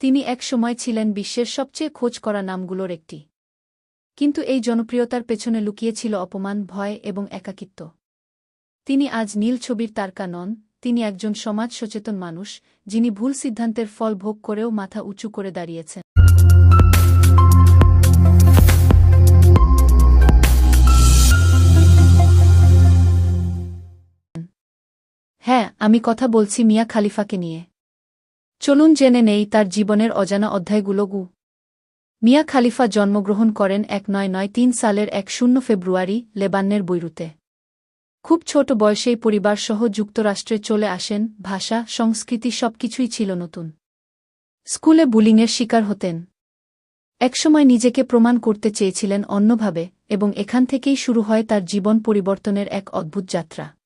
তিনি এক সময় ছিলেন বিশ্বের সবচেয়ে খোঁজ করা নামগুলোর একটি। কিন্তু এই জনপ্রিয়তার পেছনে লুকিয়েছিল অপমান, ভয় এবং একাকিত্ব। তিনি আজ নীল ছবির তারকা নন, তিনি একজন সমাজ সচেতন মানুষ, যিনি ভুল সিদ্ধান্তের ফল ভোগ করেও মাথা উঁচু করে দাঁড়িয়েছেন। হ্যাঁ আমি কথা বলছি মিয়া খালিফাকে নিয়ে। চলুন জেনে নেই তার জীবনের অজানা অধ্যায়গুলো গু। মিয়া খালিফা জন্মগ্রহণ করেন এক নয় নয় তিন সালের এক শূন্য ফেব্রুয়ারি, লেবান্নের বৈরুতে। খুব ছোট বয়সেই পরিবারসহ যুক্তরাষ্ট্রে চলে আসেন, ভাষা, সংস্কৃতি সবকিছুই ছিল নতুন। স্কুলে বুলিংয়ের শিকার হতেন। একসময় নিজেকে প্রমাণ করতে চেয়েছিলেন অন্যভাবে, এবং এখান থেকেই শুরু হয় তার জীবন পরিবর্তনের এক অদ্ভুত যাত্রা।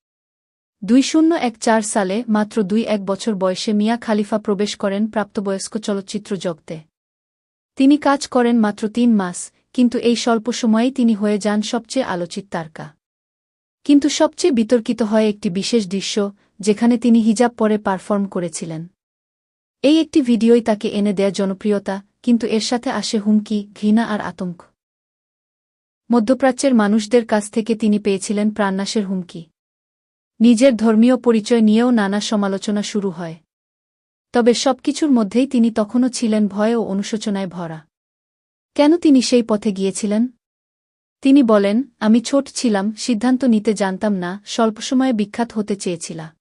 দুই শূন্য এক চার সালে মাত্র দুই এক বছর বয়সে মিয়া খালিফা প্রবেশ করেন প্রাপ্তবয়স্ক চলচ্চিত্র জগতে। তিনি কাজ করেন মাত্র তিন মাস, কিন্তু এই স্বল্প সময়েই তিনি হয়ে যান সবচেয়ে আলোচিত তারকা। কিন্তু সবচেয়ে বিতর্কিত হয় একটি বিশেষ দৃশ্য, যেখানে তিনি হিজাব পরে পারফর্ম করেছিলেন। এই একটি ভিডিওই তাকে এনে দেয়া জনপ্রিয়তা, কিন্তু এর সাথে আসে হুমকি, ঘৃণা আর আতঙ্ক। মধ্যপ্রাচ্যের মানুষদের কাছ থেকে তিনি পেয়েছিলেন প্রাণনাশের হুমকি। নিজের ধর্মীয় পরিচয় নিয়েও নানা সমালোচনা শুরু হয়। তবে সবকিছুর মধ্যেই তিনি তখনও ছিলেন ভয় ও অনুশোচনায় ভরা। কেন তিনি সেই পথে গিয়েছিলেন? তিনি বলেন, আমি ছোট ছিলাম, সিদ্ধান্ত নিতে জানতাম না, স্বল্প সময়ে বিখ্যাত হতে চেয়েছিলা।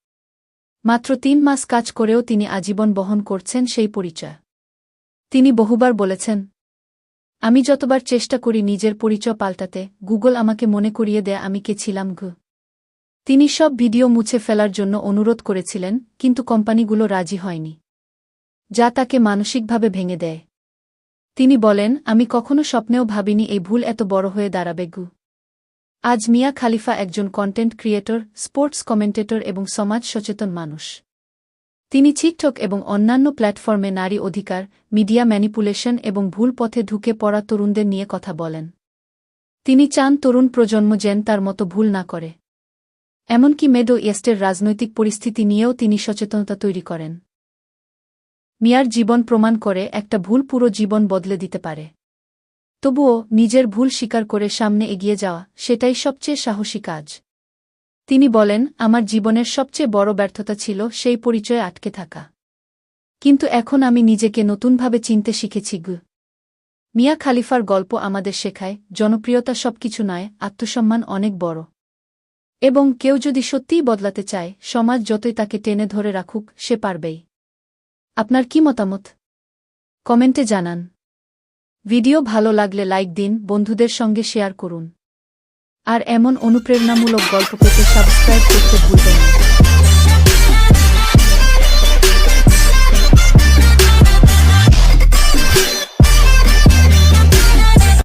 মাত্র তিন মাস কাজ করেও তিনি আজীবন বহন করছেন সেই পরিচয়। তিনি বহুবার বলেছেন, আমি যতবার চেষ্টা করি নিজের পরিচয় পাল্টাতে, গুগল আমাকে মনে করিয়ে দেয় আমি কে ছিলাম ঘু। তিনি সব ভিডিও মুছে ফেলার জন্য অনুরোধ করেছিলেন, কিন্তু কোম্পানিগুলো রাজি হয়নি। যা তাকে মানসিকভাবে ভেঙে দেয়। তিনি বলেন, আমি কখনো স্বপ্নেও ভাবিনি এই ভুল এত বড় হয়ে দাঁড়াবে, গু। আজ মিয়া খালিফা একজন কন্টেন্ট ক্রিয়েটর স্পোর্টস কমেন্টেটর এবং সমাজ সচেতন মানুষ। তিনি টিকটক এবং অন্যান্য প্ল্যাটফর্মে নারী অধিকার মিডিয়া ম্যানিপুলেশন এবং ভুল পথে ঢুকে পড়া তরুণদের নিয়ে কথা বলেন। তিনি চান তরুণ প্রজন্ম যেন তার মতো ভুল না করে। এমনকি মেডো ইয়েস্টের রাজনৈতিক পরিস্থিতি নিয়েও তিনি সচেতনতা তৈরি করেন। মিয়ার জীবন প্রমাণ করে একটা ভুল পুরো জীবন বদলে দিতে পারে। তবুও নিজের ভুল স্বীকার করে সামনে এগিয়ে যাওয়া সেটাই সবচেয়ে সাহসী কাজ। তিনি বলেন, আমার জীবনের সবচেয়ে বড় ব্যর্থতা ছিল সেই পরিচয়ে আটকে থাকা। কিন্তু এখন আমি নিজেকে নতুনভাবে চিনতে শিখেছি, গু। মিয়া খালিফার গল্প আমাদের শেখায়, জনপ্রিয়তা সবকিছু নয়, আত্মসম্মান অনেক বড়। এবং কেউ যদি সত্যিই বদলাতে চায়, সমাজ যতই তাকে টেনে ধরে রাখুক, সে পারবেই। আপনার কি মতামত? কমেন্টে জানান। ভিডিও ভালো লাগলে লাইক দিন, বন্ধুদের সঙ্গে শেয়ার করুন। আর এমন অনুপ্রেরণামূলক গল্প পেতে সাবস্ক্রাইব করতে ভুলবেন না।